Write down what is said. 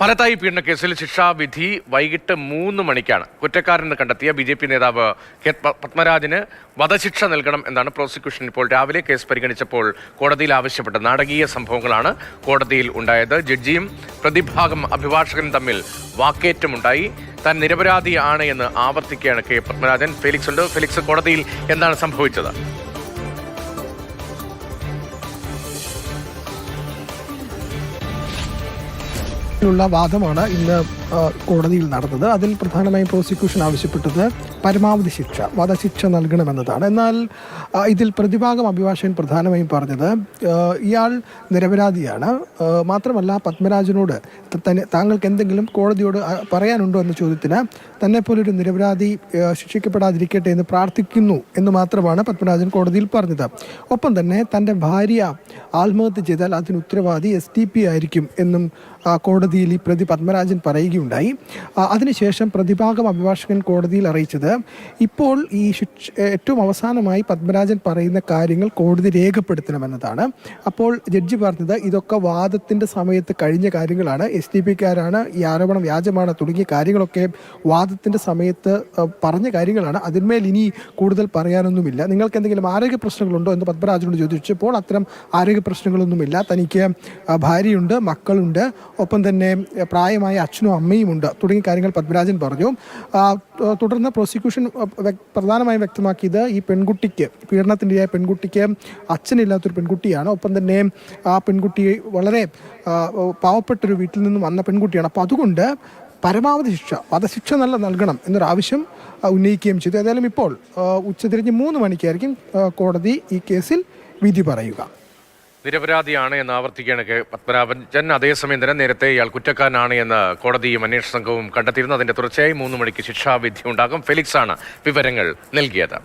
ഫലത്തായി കേസിൽ ശിക്ഷാവിധി വൈകിട്ട് മൂന്ന് മണിക്കാണ്. കുറ്റക്കാരെന്ന് കണ്ടെത്തിയ ബി ജെ പി നേതാവ് കെ പത്മരാജന് വധശിക്ഷ നൽകണം എന്നാണ് പ്രോസിക്യൂഷൻ ഇപ്പോൾ രാവിലെ കേസ് പരിഗണിച്ചപ്പോൾ കോടതിയിൽ ആവശ്യപ്പെട്ട നാടകീയ സംഭവങ്ങളാണ് കോടതിയിൽ ഉണ്ടായത്. ജഡ്ജിയും പ്രതിഭാഗം അഭിഭാഷകനും തമ്മിൽ വാക്കേറ്റമുണ്ടായി. താൻ നിരപരാധിയാണ് എന്ന് ആവർത്തിക്കുകയാണ് കെ പത്മരാജൻ. ഫെലിക്സ് ഉണ്ട്? ഫെലിക്സ് കോടതിയിൽ എന്താണ് സംഭവിച്ചത്? ുള്ള വാദമാണ്. ഇന്ന് കോടതിയിൽ നടന്നത്. അതിൽ പ്രധാനമായും പ്രോസിക്യൂഷൻ ആവശ്യപ്പെട്ടത് പരമാവധി ശിക്ഷ വധശിക്ഷ നൽകണമെന്നതാണ്. എന്നാൽ ഇതിൽ പ്രതിഭാഗം അഭിഭാഷകൻ പ്രധാനമായും പറഞ്ഞത് ഇയാൾ നിരപരാധിയാണ്. മാത്രമല്ല പത്മരാജനോട് തന്നെ താങ്കൾക്ക് എന്തെങ്കിലും കോടതിയോട് പറയാനുണ്ടോ എന്ന ചോദ്യത്തിന് തന്നെ പോലൊരു നിരപരാധി ശിക്ഷിക്കപ്പെടാതിരിക്കട്ടെ എന്ന് പ്രാർത്ഥിക്കുന്നു എന്ന് മാത്രമാണ് പത്മരാജൻ കോടതിയിൽ പറഞ്ഞത്. ഒപ്പം തന്നെ തന്റെ ഭാര്യ ആത്മഹത്യ ചെയ്താൽ അതിന് ഉത്തരവാദി എസ് ആയിരിക്കും എന്നും കോടതിയിൽ ഈ പ്രതി പത്മരാജൻ പറയുകയുണ്ടായി ആ, അതിനുശേഷം പ്രതിഭാഗം അഭിഭാഷകൻ കോടതിയിൽ അറിയിച്ചത് ഇപ്പോൾ ഈ ശിക്ഷ ഏറ്റവും അവസാനമായി പത്മരാജൻ പറയുന്ന കാര്യങ്ങൾ കോടതി രേഖപ്പെടുത്തണമെന്നതാണ്. അപ്പോൾ ജഡ്ജി പറഞ്ഞത് ഇതൊക്കെ വാദത്തിന്റെ സമയത്ത് കഴിഞ്ഞ കാര്യങ്ങളാണ്. എസ് ഡി പിക്കാരാണ് ഈ ആരോപണം വ്യാജമാണ്. തുടങ്ങിയ കാര്യങ്ങളൊക്കെ വാദത്തിന്റെ സമയത്ത് പറഞ്ഞ കാര്യങ്ങളാണ്. അതിന്മേൽ ഇനി കൂടുതൽ പറയാനൊന്നുമില്ല. നിങ്ങൾക്ക് എന്തെങ്കിലും ആരോഗ്യ പ്രശ്നങ്ങളുണ്ടോ എന്ന് പത്മരാജനോട് ചോദിച്ചപ്പോൾ അത്തരം ആരോഗ്യ പ്രശ്നങ്ങളൊന്നുമില്ല. തനിക്ക് ഭാര്യയുണ്ട് മക്കളുണ്ട്. ഒപ്പം തന്നെ പ്രായമായ അച്ഛനും അമ്മയും ഉണ്ട് തുടങ്ങിയ കാര്യങ്ങൾ പത്മരാജൻ പറഞ്ഞു. തുടർന്ന് പ്രോസിക്യൂഷൻ പ്രധാനമായും വ്യക്തമാക്കിയത് ഈ പെൺകുട്ടിക്ക് പീഡനത്തിന്റെതായ പെൺകുട്ടിക്ക് അച്ഛനില്ലാത്തൊരു പെൺകുട്ടിയാണ്. ഒപ്പം തന്നെ ആ പെൺകുട്ടി വളരെ പാവപ്പെട്ടൊരു വീട്ടിൽ നിന്നും വന്ന പെൺകുട്ടിയാണ്. അപ്പോൾ അതുകൊണ്ട് പരമാവധി ശിക്ഷ വധശിക്ഷ നല്ല നൽകണം എന്നൊരാവശ്യം ഉന്നയിക്കുകയും ചെയ്തു. ഏതായാലും ഇപ്പോൾ ഉച്ചതിരിഞ്ഞ് മൂന്ന് മണിക്കായിരിക്കും കോടതി ഈ കേസിൽ വിധി പറയുക. നിരപരാധിയാണ് എന്ന് ആവർത്തിക്കുകയാണ് കെ പത്മനാഭൻ. അതേസമയം തന്നെ നേരത്തെ ഇയാൾ കുറ്റക്കാരനാണ് എന്ന് കോടതിയും അന്വേഷണ സംഘവും കണ്ടെത്തിയിരുന്നു. അതിന്റെ തുടർച്ചയായി മൂന്ന് മണിക്ക് ശിക്ഷാവിധി ഉണ്ടാകും. ഫെലിക്സ് ആണ് വിവരങ്ങൾ നൽകിയത്.